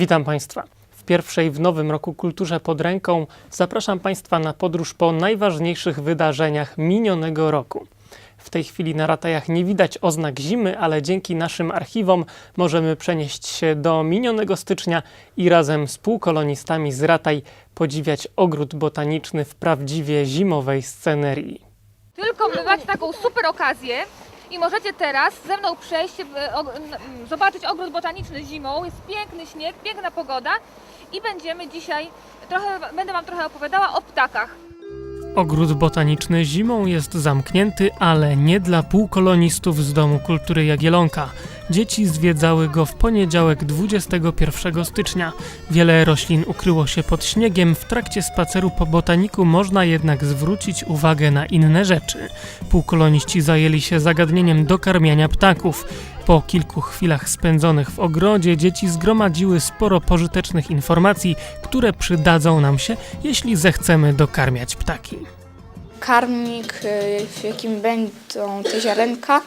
Witam Państwa. W pierwszej w nowym roku kulturze pod ręką zapraszam Państwa na podróż po najważniejszych wydarzeniach minionego roku. W tej chwili na ratajach nie widać oznak zimy, ale dzięki naszym archiwom możemy przenieść się do minionego stycznia i razem z półkolonistami z rataj podziwiać ogród botaniczny w prawdziwie zimowej scenerii. Tylko macie taką super okazję i możecie teraz ze mną przejść, zobaczyć ogród botaniczny zimą. Jest piękny śnieg, piękna pogoda i będziemy dzisiaj, trochę, będę Wam trochę opowiadała o ptakach. Ogród botaniczny zimą jest zamknięty, ale nie dla półkolonistów z Domu Kultury Jagielonka. Dzieci zwiedzały go w poniedziałek 21 stycznia. Wiele roślin ukryło się pod śniegiem, w trakcie spaceru po botaniku można jednak zwrócić uwagę na inne rzeczy. Półkoloniści zajęli się zagadnieniem dokarmiania ptaków. Po kilku chwilach spędzonych w ogrodzie dzieci zgromadziły sporo pożytecznych informacji, które przydadzą nam się, jeśli zechcemy dokarmiać ptaki. karmnik, y, w jakim będą te ziarenka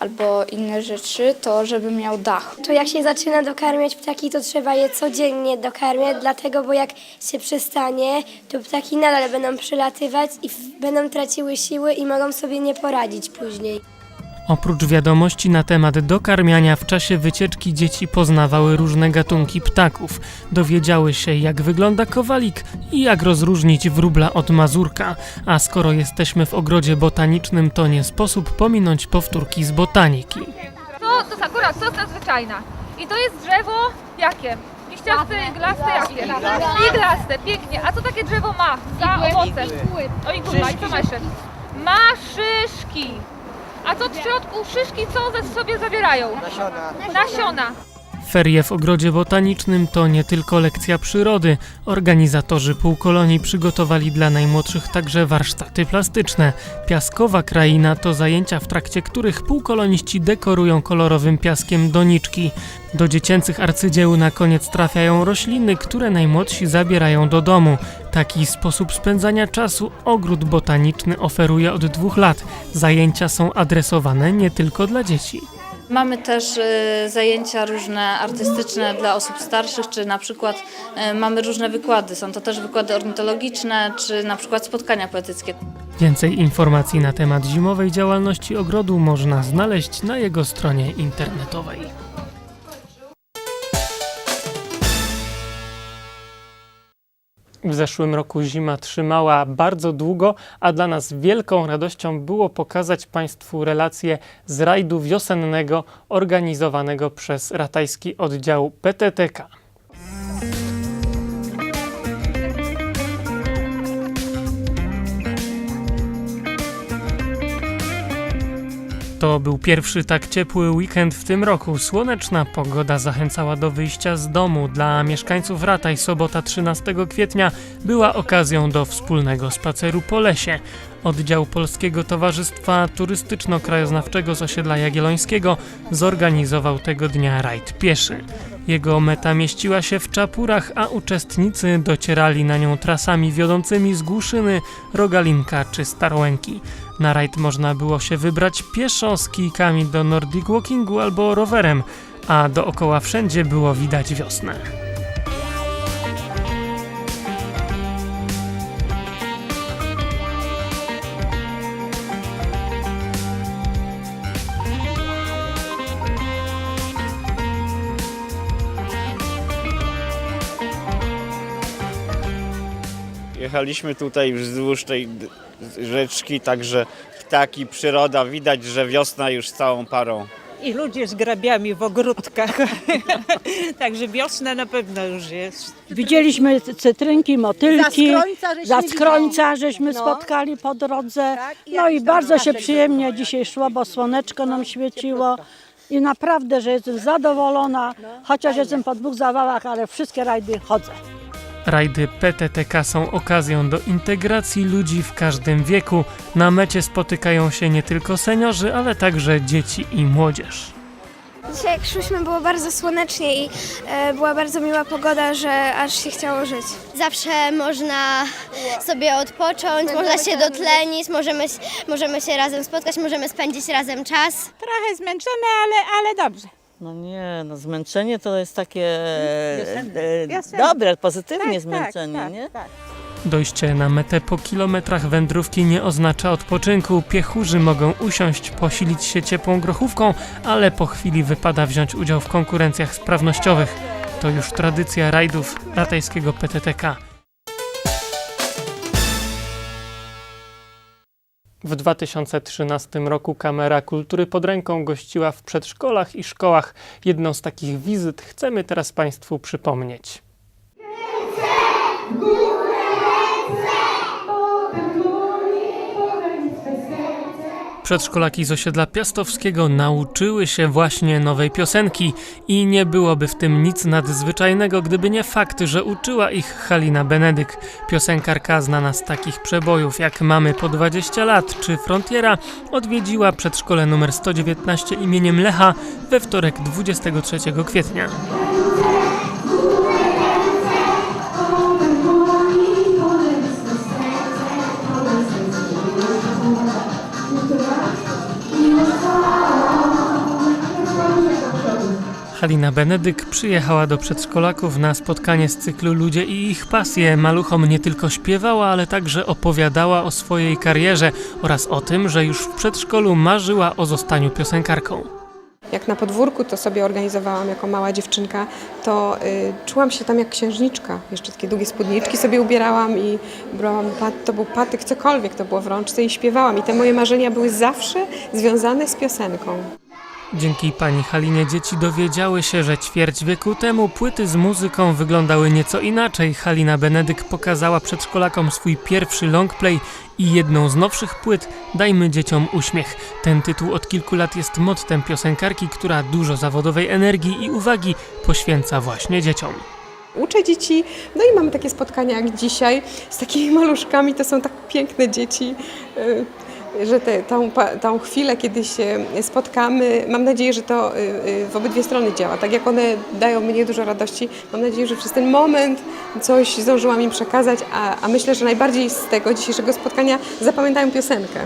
albo inne rzeczy, to żeby miał dach. To jak się zaczyna dokarmiać ptaki, to trzeba je codziennie dokarmiać, dlatego, bo jak się przestanie, to ptaki nadal będą przylatywać i będą traciły siły i mogą sobie nie poradzić później. Oprócz wiadomości na temat dokarmiania, w czasie wycieczki dzieci poznawały różne gatunki ptaków. Dowiedziały się, jak wygląda kowalik i jak rozróżnić wróbla od mazurka. A skoro jesteśmy w ogrodzie botanicznym, to nie sposób pominąć powtórki z botaniki. To, to jest akurat sos nadzwyczajna. I to jest drzewo jakie? Liściaste, iglaste jakie? Iglaste, pięknie. A co takie drzewo ma za owoce? O igły. I co ma jeszcze? Ma szyszki. A co w środku szyszki co ze sobie zawierają? Nasiona. Nasiona. Ferie w ogrodzie botanicznym to nie tylko lekcja przyrody. Organizatorzy półkolonii przygotowali dla najmłodszych także warsztaty plastyczne. Piaskowa kraina to zajęcia, w trakcie których półkoloniści dekorują kolorowym piaskiem doniczki. Do dziecięcych arcydzieł na koniec trafiają rośliny, które najmłodsi zabierają do domu. Taki sposób spędzania czasu ogród botaniczny oferuje od dwóch lat. Zajęcia są adresowane nie tylko dla dzieci. Mamy też y, zajęcia różne artystyczne dla osób starszych, czy na przykład y, mamy różne wykłady. Są to też wykłady ornitologiczne, czy na przykład spotkania poetyckie. Więcej informacji na temat zimowej działalności ogrodu można znaleźć na jego stronie internetowej. W zeszłym roku zima trzymała bardzo długo, a dla nas wielką radością było pokazać Państwu relację z rajdu wiosennego organizowanego przez ratajski oddział PTTK. To był pierwszy tak ciepły weekend w tym roku. Słoneczna pogoda zachęcała do wyjścia z domu. Dla mieszkańców Rataj sobota 13 kwietnia była okazją do wspólnego spaceru po lesie. Oddział Polskiego Towarzystwa Turystyczno-Krajoznawczego z osiedla Jagiellońskiego zorganizował tego dnia rajd pieszy. Jego meta mieściła się w Czapurach, a uczestnicy docierali na nią trasami wiodącymi z Głuszyny, Rogalinka czy Starłęki. Na rajd można było się wybrać pieszo z kijkami do Nordic Walkingu albo rowerem, a dookoła wszędzie było widać wiosnę. Jechaliśmy tutaj wzdłuż tej rzeczki, także ptaki, przyroda, widać, że wiosna już całą parą. I ludzie z grabiami w ogródkach. Także wiosna na pewno już jest. Widzieliśmy cytrynki, motylki, Zaskrońca żeśmy zaskrońca żeśmy No. spotkali po drodze. Tak, i No i bardzo się przyjemnie dzisiaj szło, bo słoneczko nam świeciło. I naprawdę, że jestem zadowolona, chociaż jestem po dwóch zawałach, ale wszystkie rajdy chodzę. Rajdy PTTK są okazją do integracji ludzi w każdym wieku. Na mecie spotykają się nie tylko seniorzy, ale także dzieci i młodzież. Dzisiaj jak szłyśmy było bardzo słonecznie i e, była bardzo miła pogoda, że aż się chciało żyć. Zawsze można sobie odpocząć, można się dotlenić, możemy, możemy się razem spotkać, możemy spędzić razem czas. Trochę zmęczone, ale, ale dobrze. No nie, no zmęczenie to jest takie Wiosenne. e, Wiosenne. dobre, pozytywnie Tak, zmęczenie, tak, nie? tak. Dojście na metę po kilometrach wędrówki nie oznacza odpoczynku. Piechurzy mogą usiąść, posilić się ciepłą grochówką, ale po chwili wypada wziąć udział w konkurencjach sprawnościowych. To już tradycja rajdów ratajskiego PTTK. W 2013 roku Kamera Kultury pod ręką gościła w przedszkolach i szkołach. Jedną z takich wizyt chcemy teraz Państwu przypomnieć. Przedszkolaki z osiedla Piastowskiego nauczyły się właśnie nowej piosenki i nie byłoby w tym nic nadzwyczajnego, gdyby nie fakt, że uczyła ich Halina Benedyk. Piosenkarka znana z takich przebojów jak Mamy po 20 lat czy Frontiera odwiedziła przedszkole numer 119 imieniem Lecha we wtorek 23 kwietnia. Halina Benedyk przyjechała do przedszkolaków na spotkanie z cyklu Ludzie i ich pasje. Maluchom nie tylko śpiewała, ale także opowiadała o swojej karierze oraz o tym, że już w przedszkolu marzyła o zostaniu piosenkarką. Jak na podwórku to sobie organizowałam jako mała dziewczynka, to y, czułam się tam jak księżniczka. Jeszcze takie długie spódniczki sobie ubierałam i brałam, to był patyk, cokolwiek to było w rączce i śpiewałam. I te moje marzenia były zawsze związane z piosenką. Dzięki pani Halinie dzieci dowiedziały się, że ćwierć wieku temu płyty z muzyką wyglądały nieco inaczej. Halina Benedyk pokazała przedszkolakom swój pierwszy longplay i jedną z nowszych płyt Dajmy dzieciom uśmiech. Ten tytuł od kilku lat jest mottem piosenkarki, która dużo zawodowej energii i uwagi poświęca właśnie dzieciom. Uczę dzieci, no i mamy takie spotkania jak dzisiaj z takimi maluszkami, to są tak piękne dzieci, y, że te, tą, tą chwilę, kiedy się spotkamy, mam nadzieję, że to y, y, w obydwie strony działa. Tak jak one dają mnie dużo radości, mam nadzieję, że przez ten moment coś zdążyłam im przekazać, a, a myślę, że najbardziej z tego dzisiejszego spotkania zapamiętają piosenkę.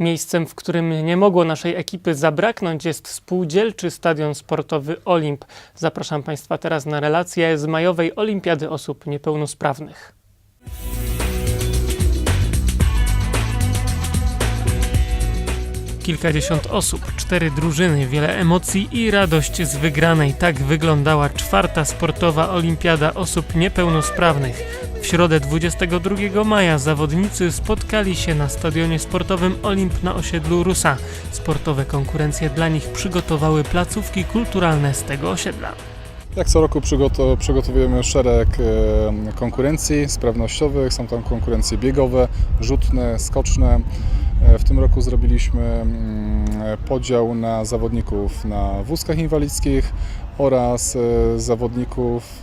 Miejscem, w którym nie mogło naszej ekipy zabraknąć jest spółdzielczy stadion sportowy Olimp. Zapraszam Państwa teraz na relację z majowej Olimpiady Osób Niepełnosprawnych. Kilkadziesiąt osób, cztery drużyny, wiele emocji i radość z wygranej. Tak wyglądała czwarta sportowa olimpiada osób niepełnosprawnych. W środę 22 maja zawodnicy spotkali się na stadionie sportowym Olimp na osiedlu Rusa. Sportowe konkurencje dla nich przygotowały placówki kulturalne z tego osiedla. Jak co roku przygoto- przygotowujemy szereg konkurencji sprawnościowych. Są tam konkurencje biegowe, rzutne, skoczne. E, W tym roku zrobiliśmy mm, podział na zawodników na wózkach inwalidzkich oraz e, zawodników,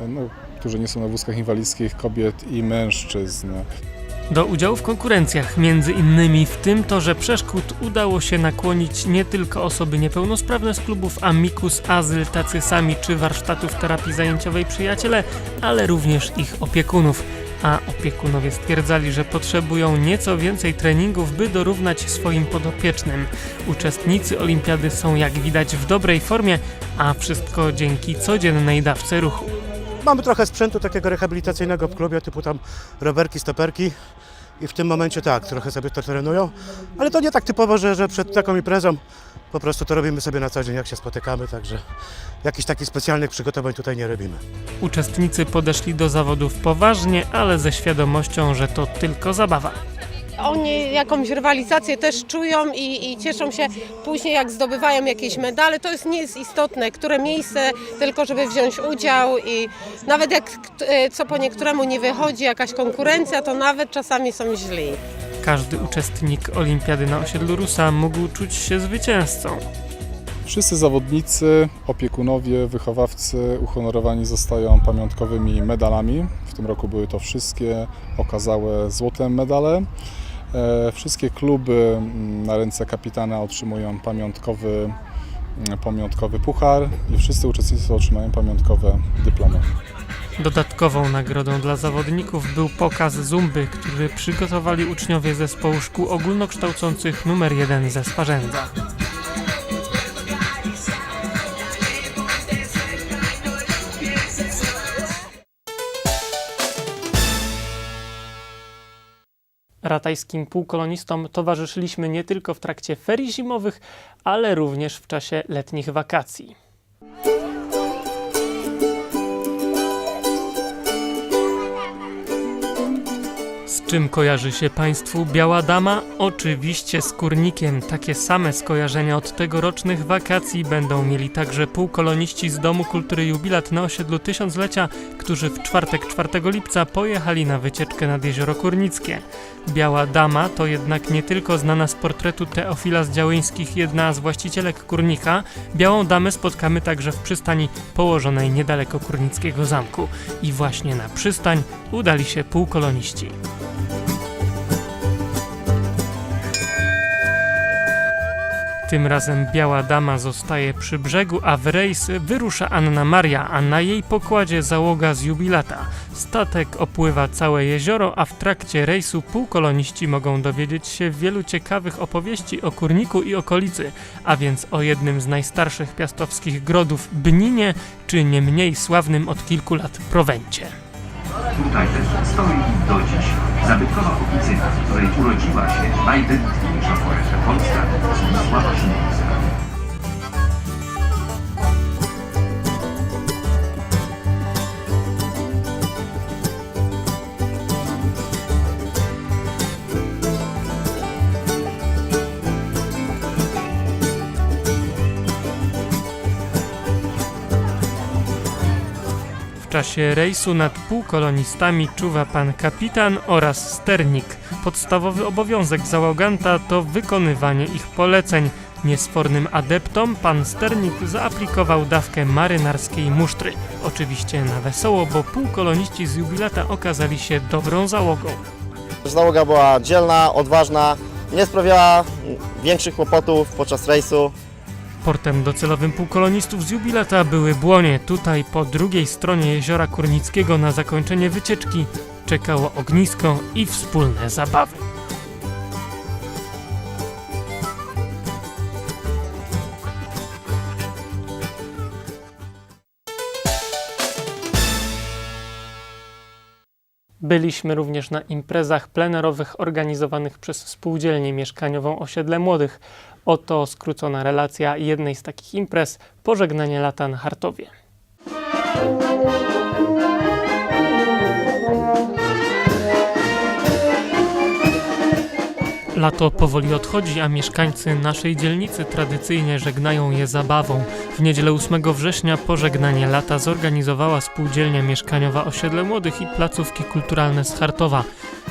e, no, którzy nie są na wózkach inwalidzkich, kobiet i mężczyzn. Do udziału w konkurencjach, między innymi w tym torze przeszkód, udało się nakłonić nie tylko osoby niepełnosprawne z klubów Amicus, Azyl, tacy sami czy warsztatów terapii zajęciowej Przyjaciele, ale również ich opiekunów. A opiekunowie stwierdzali, że potrzebują nieco więcej treningów, by dorównać swoim podopiecznym. Uczestnicy olimpiady są jak widać w dobrej formie, a wszystko dzięki codziennej dawce ruchu. Mamy trochę sprzętu takiego rehabilitacyjnego w klubie, typu tam rowerki, stoperki. I w tym momencie tak, trochę sobie to trenują, ale to nie tak typowo, że, że przed taką imprezą po prostu to robimy sobie na co dzień, jak się spotykamy, także jakichś takich specjalnych przygotowań tutaj nie robimy. Uczestnicy podeszli do zawodów poważnie, ale ze świadomością, że to tylko zabawa. Oni jakąś rywalizację też czują i, i cieszą się później, jak zdobywają jakieś medale. To jest nie jest istotne, które miejsce, tylko żeby wziąć udział i nawet jak e, co po niektóremu nie wychodzi jakaś konkurencja, to nawet czasami są źli. Każdy uczestnik olimpiady na osiedlu Rusa mógł czuć się zwycięzcą. Wszyscy zawodnicy, opiekunowie, wychowawcy uhonorowani zostają pamiątkowymi medalami. W tym roku były to wszystkie okazałe złote medale. E, Wszystkie kluby mm, na ręce kapitana otrzymują pamiątkowy, mm, pamiątkowy puchar i wszyscy uczestnicy otrzymają pamiątkowe dyplomy. Dodatkową nagrodą dla zawodników był pokaz zumby, który przygotowali uczniowie zespołu szkół ogólnokształcących numer 1 ze Sparzędza. Ratajskim półkolonistom towarzyszyliśmy nie tylko w trakcie ferii zimowych, ale również w czasie letnich wakacji. Czym kojarzy się Państwu Biała Dama? Oczywiście z kurnikiem. Takie same skojarzenia od tegorocznych wakacji będą mieli także półkoloniści z Domu Kultury Jubilat na osiedlu Tysiąclecia, którzy w czwartek 4 lipca pojechali na wycieczkę nad Jezioro Kurnickie. Biała Dama to jednak nie tylko znana z portretu Teofila z Działyńskich jedna z właścicielek kurnika. Białą Damę spotkamy także w przystani położonej niedaleko Kurnickiego Zamku. I właśnie na przystań udali się półkoloniści. Tym razem Biała Dama zostaje przy brzegu, a w rejs wyrusza Anna Maria, a na jej pokładzie załoga z jubilata. Statek opływa całe jezioro, a w trakcie rejsu półkoloniści mogą dowiedzieć się wielu ciekawych opowieści o Kurniku i okolicy, a więc o jednym z najstarszych piastowskich grodów Bninie, czy nie mniej sławnym od kilku lat Prowencie. Tutaj też stoi do dziś zabytkowa oficyna, w której urodziła się najwybitniejsza poeta polska Zdzisława Szymborska. Czasie rejsu nad półkolonistami czuwa pan kapitan oraz sternik. Podstawowy obowiązek załoganta to wykonywanie ich poleceń. Niesfornym adeptom pan sternik zaaplikował dawkę marynarskiej musztry. Oczywiście na wesoło, bo półkoloniści z jubilata okazali się dobrą załogą. Załoga była dzielna, odważna, nie sprawiała większych kłopotów podczas rejsu. Portem docelowym półkolonistów z jubilata były Błonie. Tutaj po drugiej stronie jeziora Kurnickiego na zakończenie wycieczki czekało ognisko i wspólne zabawy. Byliśmy również na imprezach plenerowych organizowanych przez spółdzielnię mieszkaniową Osiedle Młodych. Oto skrócona relacja jednej z takich imprez Pożegnanie lata na Hartowie. Lato powoli odchodzi, a mieszkańcy naszej dzielnicy tradycyjnie żegnają je zabawą. W niedzielę 8 września pożegnanie lata zorganizowała spółdzielnia mieszkaniowa Osiedle Młodych i placówki kulturalne z Chartowa.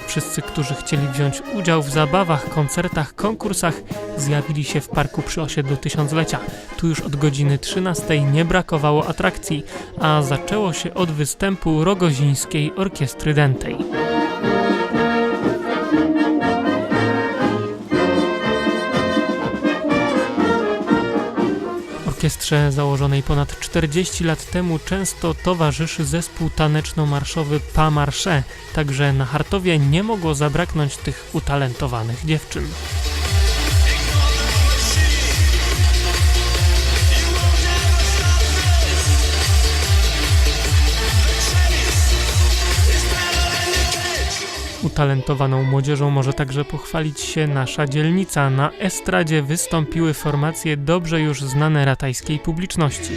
Wszyscy, którzy chcieli wziąć udział w zabawach, koncertach, konkursach, zjawili się w parku przy osiedlu Tysiąclecia. Tu już od godziny 13 nie brakowało atrakcji, a zaczęło się od występu rogozińskiej orkiestry dętej. Orkiestrze założonej ponad 40 lat temu często towarzyszy zespół taneczno-marszowy Pa także na Hartowie nie mogło zabraknąć tych utalentowanych dziewczyn. Utalentowaną młodzieżą może także pochwalić się nasza dzielnica. Na estradzie wystąpiły formacje dobrze już znane ratajskiej publiczności.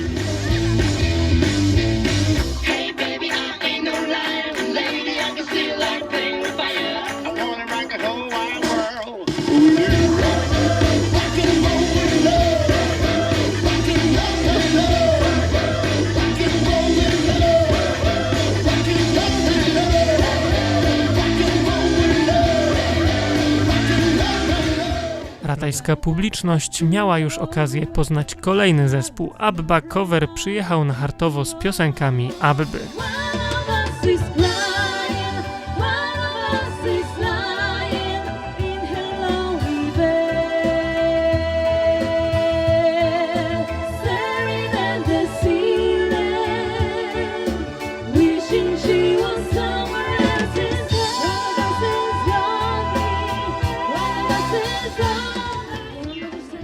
Ratajska publiczność miała już okazję poznać kolejny zespół. Abba Cover przyjechał na Hartowo z piosenkami Abby.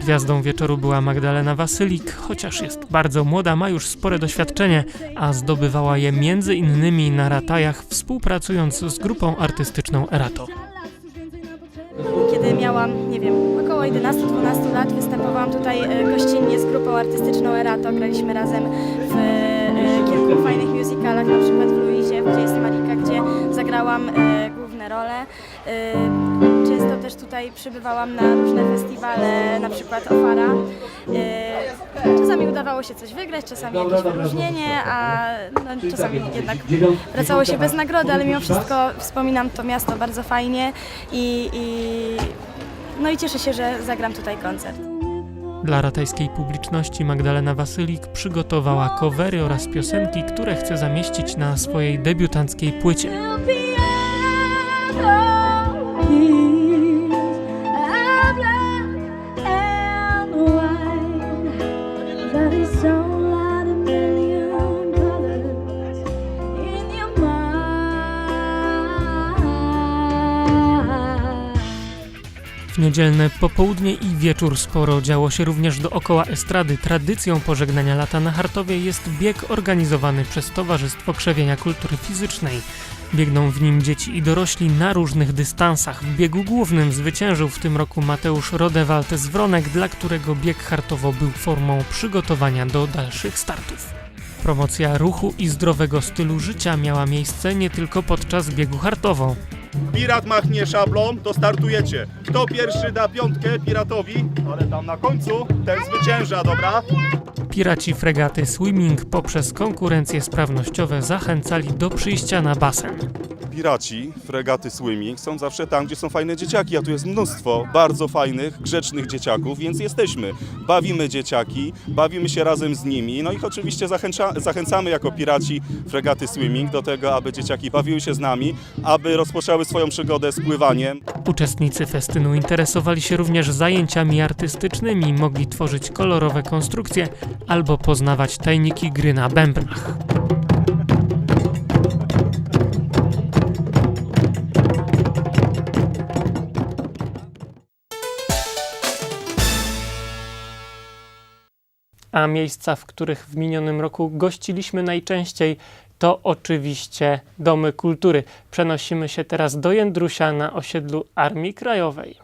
Gwiazdą wieczoru była Magdalena Wasylik, chociaż jest bardzo młoda, ma już spore doświadczenie, a zdobywała je między innymi na ratajach, współpracując z grupą artystyczną Erato. Kiedy miałam, nie wiem, około 11-12 lat, występowałam tutaj e, gościnnie z grupą artystyczną Erato. Graliśmy razem w e, kilku fajnych musicalach, na przykład w Luizie, gdzie jest Marika, gdzie zagrałam e, główne role. Też tutaj przybywałam na różne festiwale, na przykład Ofara. E, Czasami udawało się coś wygrać, czasami jakieś wyróżnienie, a no, czasami jednak wracało się bez nagrody, ale mimo wszystko wspominam to miasto bardzo fajnie i, i, no i cieszę się, że zagram tutaj koncert. Dla ratajskiej publiczności Magdalena Wasylik przygotowała covery oraz piosenki, które chce zamieścić na swojej debiutanckiej płycie. Niedzielne popołudnie i wieczór sporo działo się również dookoła estrady. Tradycją pożegnania lata na Hartowie jest bieg organizowany przez Towarzystwo Krzewienia Kultury Fizycznej. Biegną w nim dzieci i dorośli na różnych dystansach. W biegu głównym zwyciężył w tym roku Mateusz Rodewald z Wronek, dla którego bieg Hartowo był formą przygotowania do dalszych startów. Promocja ruchu i zdrowego stylu życia miała miejsce nie tylko podczas biegu Hartowo. Pirat machnie szablą, to startujecie. Kto pierwszy da piątkę piratowi, ale tam na końcu, ten zwycięża, dobra? Piraci fregaty Swimming poprzez konkurencje sprawnościowe zachęcali do przyjścia na basen. Piraci, fregaty swimming są zawsze tam, gdzie są fajne dzieciaki, a tu jest mnóstwo bardzo fajnych, grzecznych dzieciaków, więc jesteśmy. Bawimy dzieciaki, bawimy się razem z nimi, no i oczywiście zachęca, zachęcamy jako piraci fregaty swimming do tego, aby dzieciaki bawiły się z nami, aby rozpoczęły swoją przygodę z pływaniem. Uczestnicy festynu interesowali się również zajęciami artystycznymi, mogli tworzyć kolorowe konstrukcje albo poznawać tajniki gry na bębnach. A miejsca, w których w minionym roku gościliśmy najczęściej, to oczywiście domy kultury. Przenosimy się teraz do Jędrusia na osiedlu Armii Krajowej.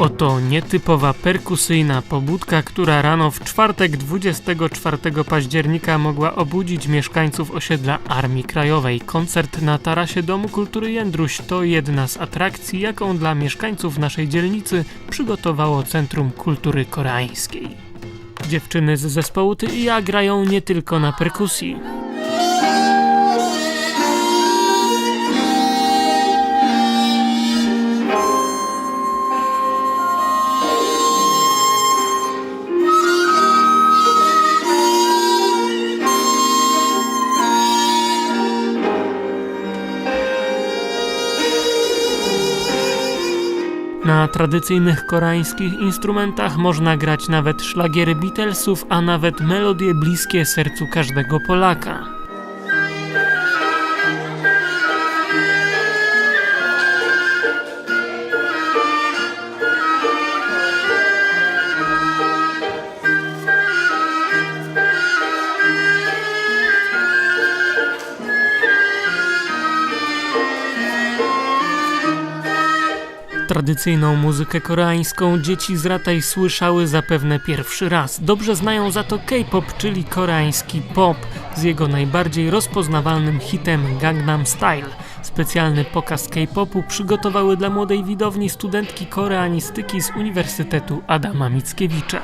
Oto nietypowa perkusyjna pobudka, która rano w czwartek 24 października mogła obudzić mieszkańców osiedla Armii Krajowej. Koncert na tarasie Domu Kultury Jędruś to jedna z atrakcji, jaką dla mieszkańców naszej dzielnicy przygotowało Centrum Kultury Koreańskiej. Dziewczyny z zespołu Ty i ja grają nie tylko na perkusji. Na tradycyjnych koreańskich instrumentach można grać nawet szlagiery Beatlesów, a nawet melodie bliskie sercu każdego Polaka. Tradycyjną muzykę koreańską dzieci z Rataj słyszały zapewne pierwszy raz. Dobrze znają za to K-pop, czyli koreański pop, z jego najbardziej rozpoznawalnym hitem Gangnam Style. Specjalny pokaz K-popu przygotowały dla młodej widowni studentki koreanistyki z Uniwersytetu Adama Mickiewicza.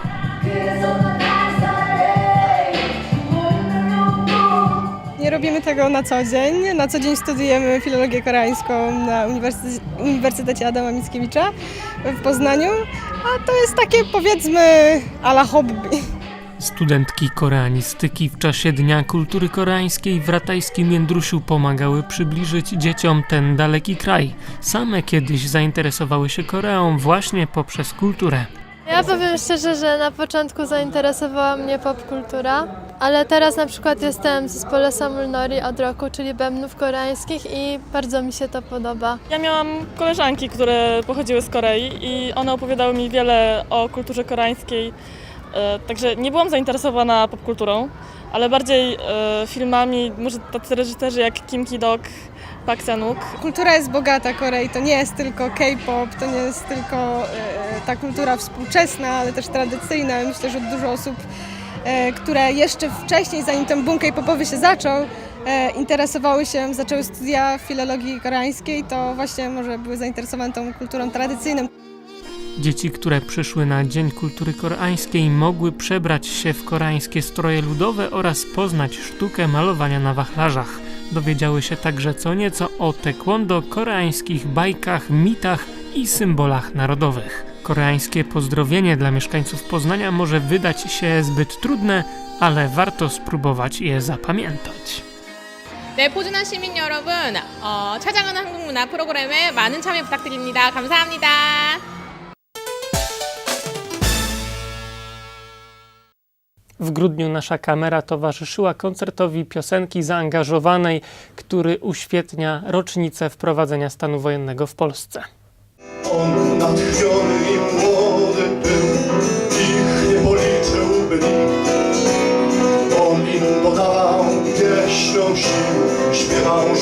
Robimy tego na co dzień. Na co dzień studujemy filologię koreańską na Uniwersytecie, Uniwersytecie Adama Mickiewicza w Poznaniu, a to jest takie powiedzmy ala hobby. Studentki koreanistyki w czasie Dnia Kultury Koreańskiej w ratajskim Jędrusiu pomagały przybliżyć dzieciom ten daleki kraj. Same kiedyś zainteresowały się Koreą właśnie poprzez kulturę. Ja powiem szczerze, że na początku zainteresowała mnie popkultura, ale teraz na przykład jestem w zespole Samul Nori od roku, czyli bębnów koreańskich i bardzo mi się to podoba. Ja miałam koleżanki, które pochodziły z Korei i one opowiadały mi wiele o kulturze koreańskiej, e, także nie byłam zainteresowana popkulturą, ale bardziej e, filmami, może tacy reżyserzy jak Kim Ki-dok, Park Chan-wook. Kultura jest bogata Korei, to nie jest tylko K-pop, to nie jest tylko e, ta kultura współczesna, ale też tradycyjna. Myślę, że dużo osób, które jeszcze wcześniej, zanim ten boom K-popowy się zaczął, e, interesowały się, zaczęły studia filologii koreańskiej, to właśnie może były zainteresowane tą kulturą tradycyjną. Dzieci, które przyszły na Dzień Kultury Koreańskiej, mogły przebrać się w koreańskie stroje ludowe oraz poznać sztukę malowania na wachlarzach. Dowiedziały się także co nieco o taekwondo, koreańskich bajkach, mitach i symbolach narodowych. Koreańskie pozdrowienie dla mieszkańców Poznania może wydać się zbyt trudne, ale warto spróbować je zapamiętać. 네, 포준한 시민 여러분, 어, 찾아가는 한국 문화 프로그램에 많은 참여 부탁드립니다. 감사합니다. W grudniu nasza kamera towarzyszyła koncertowi piosenki zaangażowanej, który uświetnia rocznicę wprowadzenia stanu wojennego w Polsce. On natchniony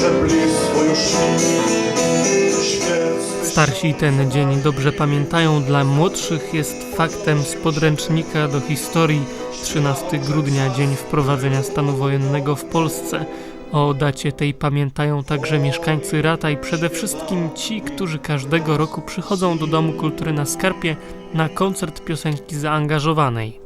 że blisko już Starsi ten dzień dobrze pamiętają, dla młodszych jest faktem z podręcznika do historii 13 grudnia, dzień wprowadzenia stanu wojennego w Polsce. O dacie tej pamiętają także mieszkańcy Rataj, przede wszystkim ci, którzy każdego roku przychodzą do Domu Kultury na Skarpie na koncert piosenki zaangażowanej.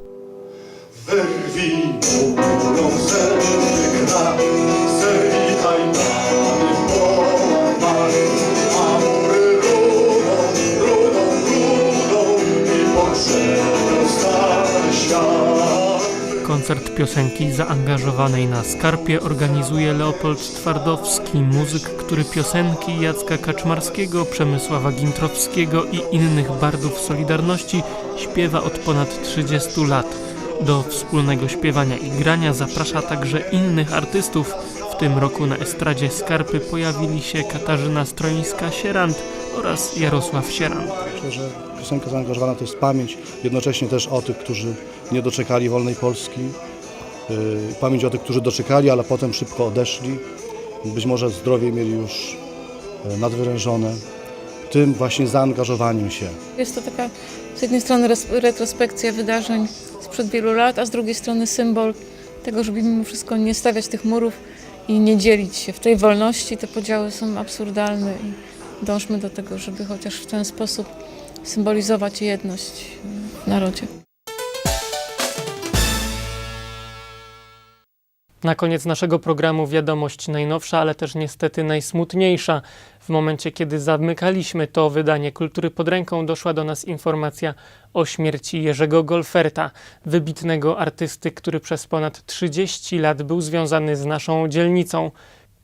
Koncert piosenki zaangażowanej na Skarpie organizuje Leopold Twardowski, muzyk, który piosenki Jacka Kaczmarskiego, Przemysława Gintrowskiego i innych bardów Solidarności śpiewa od ponad 30 lat. Do wspólnego śpiewania i grania zaprasza także innych artystów. W tym roku na estradzie Skarpy pojawili się Katarzyna Stroińska-Sierant oraz Jarosław Sierant. Myślę, że piosenka zaangażowana to jest pamięć, jednocześnie też o tych, którzy nie doczekali wolnej Polski, yy, pamięć o tych, którzy doczekali, ale potem szybko odeszli, być może zdrowie mieli już yy, nadwyrężone, tym właśnie zaangażowaniem się. Jest to taka z jednej strony retrospekcja wydarzeń sprzed wielu lat, a z drugiej strony symbol tego, żeby mimo wszystko nie stawiać tych murów i nie dzielić się. W tej wolności te podziały są absurdalne i dążmy do tego, żeby chociaż w ten sposób symbolizować jedność w narodzie. Na koniec naszego programu wiadomość najnowsza, ale też niestety najsmutniejsza. W momencie, kiedy zamykaliśmy to wydanie Kultury pod ręką, doszła do nas informacja o śmierci Jerzego Golferta, wybitnego artysty, który przez ponad 30 lat był związany z naszą dzielnicą.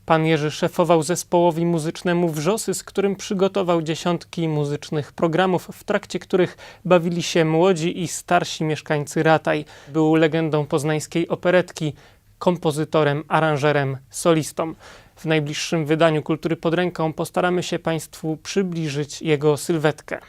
Pan Jerzy szefował zespołowi muzycznemu Wrzosy, z którym przygotował dziesiątki muzycznych programów, w trakcie których bawili się młodzi i starsi mieszkańcy Rataj. Był legendą poznańskiej operetki, kompozytorem, aranżerem, solistą. W najbliższym wydaniu Kultury pod ręką postaramy się Państwu przybliżyć jego sylwetkę.